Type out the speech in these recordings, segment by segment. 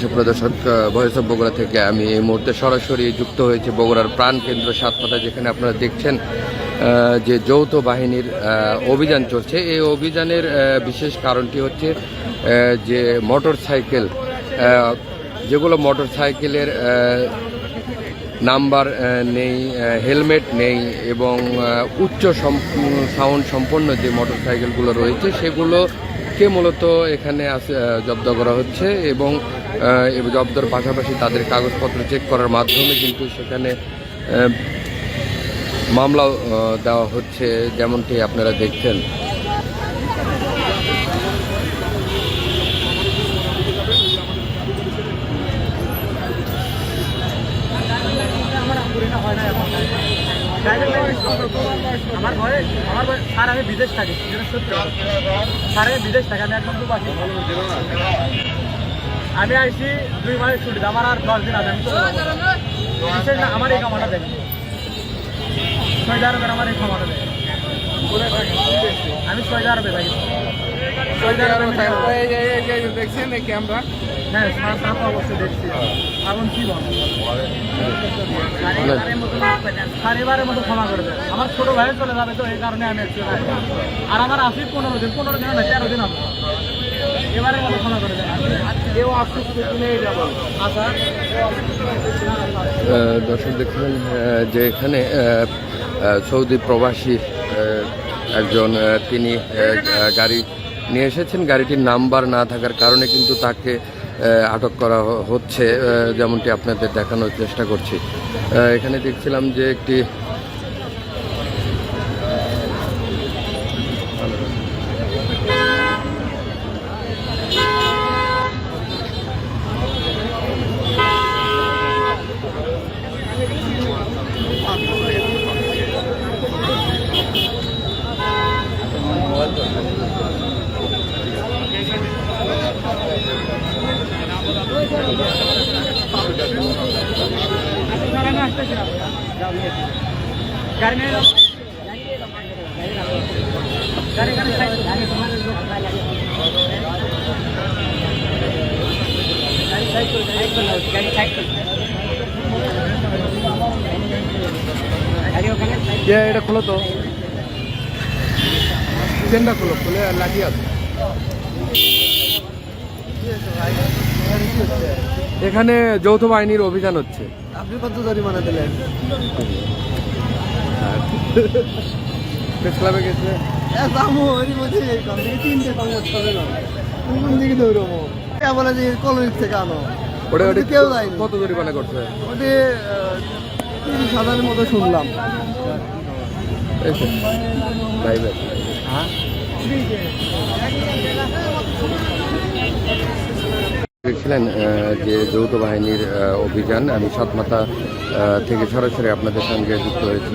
সুপ্রদর্শক voice of Bogura থেকে আমি এই মুহূর্তে সরাসরি যুক্ত হয়েছে বগুড়ার প্রাণ কেন্দ্র সাতপাতা যেখানে আপনারা দেখছেন যে যৌথ বাহিনীর অভিযান চলছে। এই অভিযানের বিশেষ কারণটি হচ্ছে যে মোটর সাইকেল যেগুলো মোটর সাইকেলের নাম্বার নেই হেলমেট নেই এবং উচ্চ সাউন্ড সম্পন্ন যে মোটর সাইকেলগুলো রয়েছে সেগুলোকে মূলত এখানে জব্দ করা হচ্ছে এবং জব্দর পাশাপাশি তাদের কাগজপত্র চেক করার মাধ্যমে কিন্তু সেখানে আহ, মামলাও দেওয়া হচ্ছে যেমনটি আপনারা দেখছেন। আমার ঘরে আমার ঘরে, স্যার, আমি বিদেশ থাকি। সত্যি স্যার, আমি বিদেশ থাকি, আমি একদম বাসি। আমি আইসি দুই মাসের ছুটি আমার আর দশ দিন আছে, আমি না, আমার এই কামাটা দেখি ছয় হাজার আমার এই কামাটা দেখি আমি ছয় হাজার হাজার হ্যাঁ অবশ্যই দেখছি মতো আমার চলে যাবে তো এই কারণে আমি আর আমার আসি পনেরো দিন পনেরো দিন না তেরো দিন হবে মতো ক্ষমা করে কেউ দর্শক দেখলেন যে এখানে সৌদি প্রবাসী একজন তিনি গাড়ি নিয়ে এসেছেন। গাড়িটির নাম্বার না থাকার কারণে কিন্তু তাকে আটক করা হচ্ছে যেমনটি আপনাদের দেখানোর চেষ্টা করছি। এখানে দেখছিলাম যে একটি আমি আসতেছি এটা খোলো তো চেনটা খোলো খুলে লাগিয়ে আছে এখানে যৌথ বাহিনীর অভিযান হচ্ছে। আপনি কত জরিমানা দিলেন? ক্লাবে তিনটে কাগজ হবে না। কোন দিকে দৌড়বো? এ বলে যে থেকে আনো। ওটা ওটা কেউ যায়নি। কত জরিমানা করছে? ওটি তিরিশ হাজারের মতো শুনলাম। দেখছিলেন যে যৌথ বাহিনীর অভিযান আমি সাতমাথা থেকে সরাসরি আপনাদের সঙ্গে যুক্ত হয়েছি।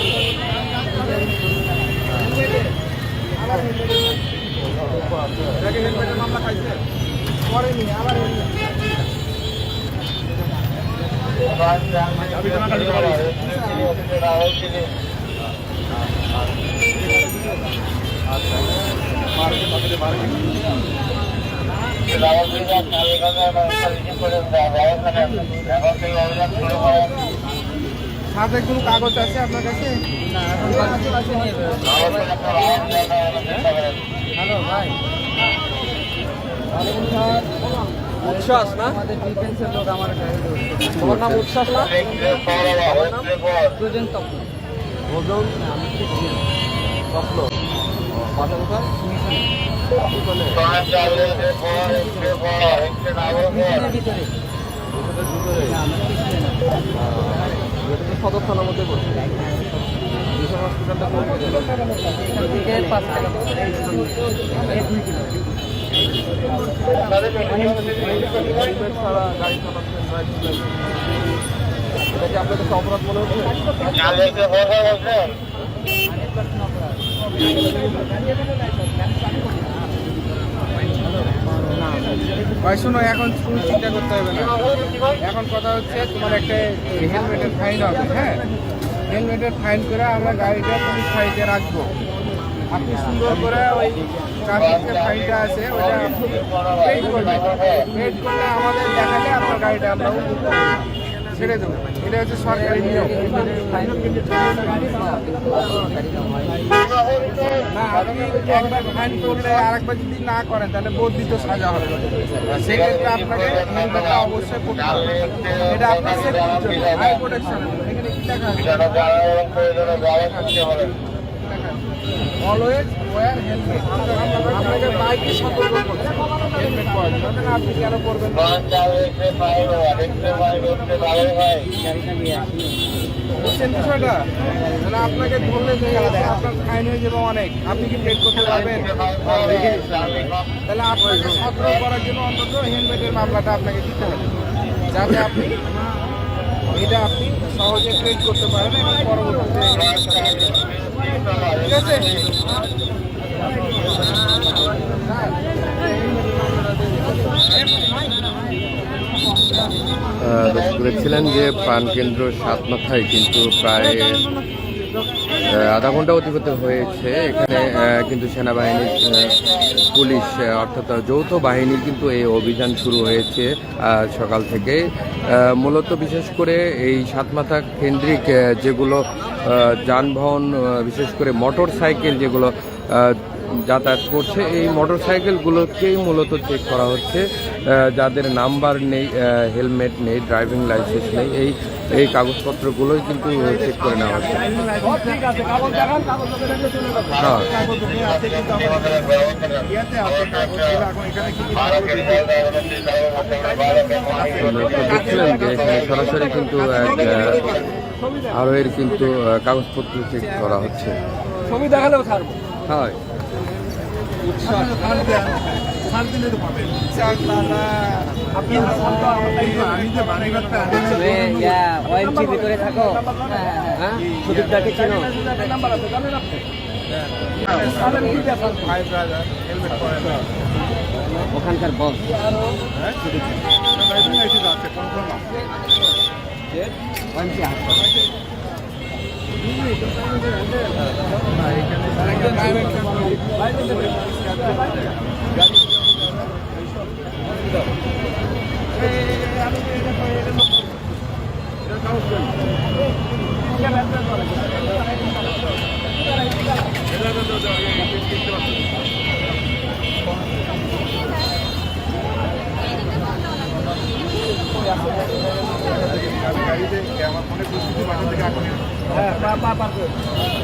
করে অভিযান শুরু করেন। সাথে কোনো কাগজ আছে আপনার কাছে? হ্যালো ভাই। উচ্ছ্বাস না? আমাদের ডিফেন্সের লোক আমার তোমার নাম উচ্ছ্বাস না? দুজন তখন ভোজন স্বপ্ন বাসা কোথায়? ভিতরে। ভিতরে এটা মধ্যে পড়ছে মিশন হসপিটালটা কোন হেলমেট ছাড়া গাড়ি চালাচ্ছেন এটা কি আপনার কাছে অপরাধ মনে হচ্ছে ভাই, শোনো, এখন তুমি চিন্তা করতে হবে না। এখন কথা হচ্ছে, তোমার একটা হেলমেটের ফাইন হবে হ্যাঁ? হেলমেটের ফাইন করে আমরা গাড়িটা পুলিশ ফাইতে রাখব। আপনি সুন্দর করে ওই ট্রাফিকের ফাইনটা আছে ওটা পেড করবেন। পেড করলে আমাদের দেখালে আপনার গাড়িটা আমরা। ছেড়ে দেবো। এটা হচ্ছে সরকারি নিয়ম। না, আপনি একবার ফাইন করলে আরেকবার যদি না করেন, তাহলে বর্ধিত সাজা হবে। সেক্ষেত্রে আপনাকে হেলমেটটা অবশ্যই এটা অলওয়েজ ওয়ার হেলমেট আপনাকে বাইকে সতর্ক করছে হেলমেট পরার জন্য। আপনি কেন করবেন বুঝছেন বিষয়টা? তাহলে আপনাকে ধরলে আপনার ফাইন হয়ে যাবে অনেক। আপনি কি পেড করতে পারবেন? তাহলে আপনাকে সতর্ক করার জন্য অন্তত হেলমেটের মামলাটা আপনাকে দিতে হবে। যাতে আপনি এটা আপনি সহজে ট্রেড করতে পারেন এবং পরবর্তীতে দেখছিলেন যে প্রাণ কেন্দ্র সাত মাথায় কিন্তু প্রায় আধা ঘণ্টা অতিবাহিত হয়েছে। এখানে কিন্তু সেনাবাহিনীর আহ, পুলিশ অর্থাৎ যৌথ বাহিনীর কিন্তু এই অভিযান শুরু হয়েছে সকাল থেকে। মূলত বিশেষ করে এই সাতমাথা কেন্দ্রিক যেগুলো যানবাহন বিশেষ করে মোটর সাইকেল যেগুলো যাতায়াত করছে এই মোটর সাইকেলগুলোকেই মূলত চেক করা হচ্ছে। যাদের নাম্বার নেই হেলমেট নেই ড্রাইভিং লাইসেন্স নেই এই এই কাগজপত্রগুলোই কিন্তু চেক করে নেওয়া হচ্ছে। ঠিক আছে কাগজ দেখান কাগজ দেখে চলে যাব হ্যাঁ দেখছিলেন যে এখানে সরাসরি কিন্তু এক আহ, আরোহের কিন্তু কাগজপত্র চেক করা হচ্ছে। ছবি দেখালেও ছাড়বো। হয়। আমি যে বাড়িঘরটা ওএমসি ভিতরে থাকো। হ্যাঁ সুদীপদাকে চেনো। ভাই ব্রাদার হেলমেট পরে ওখানকার বস। ড্রাইভিং আছে কনফার্ম ওএমসি হাসপাতাল গাড়িতে আমার ফোনে পরিস্থিতি বাসা থেকে এখন হ্যাঁ পা পা পার করে।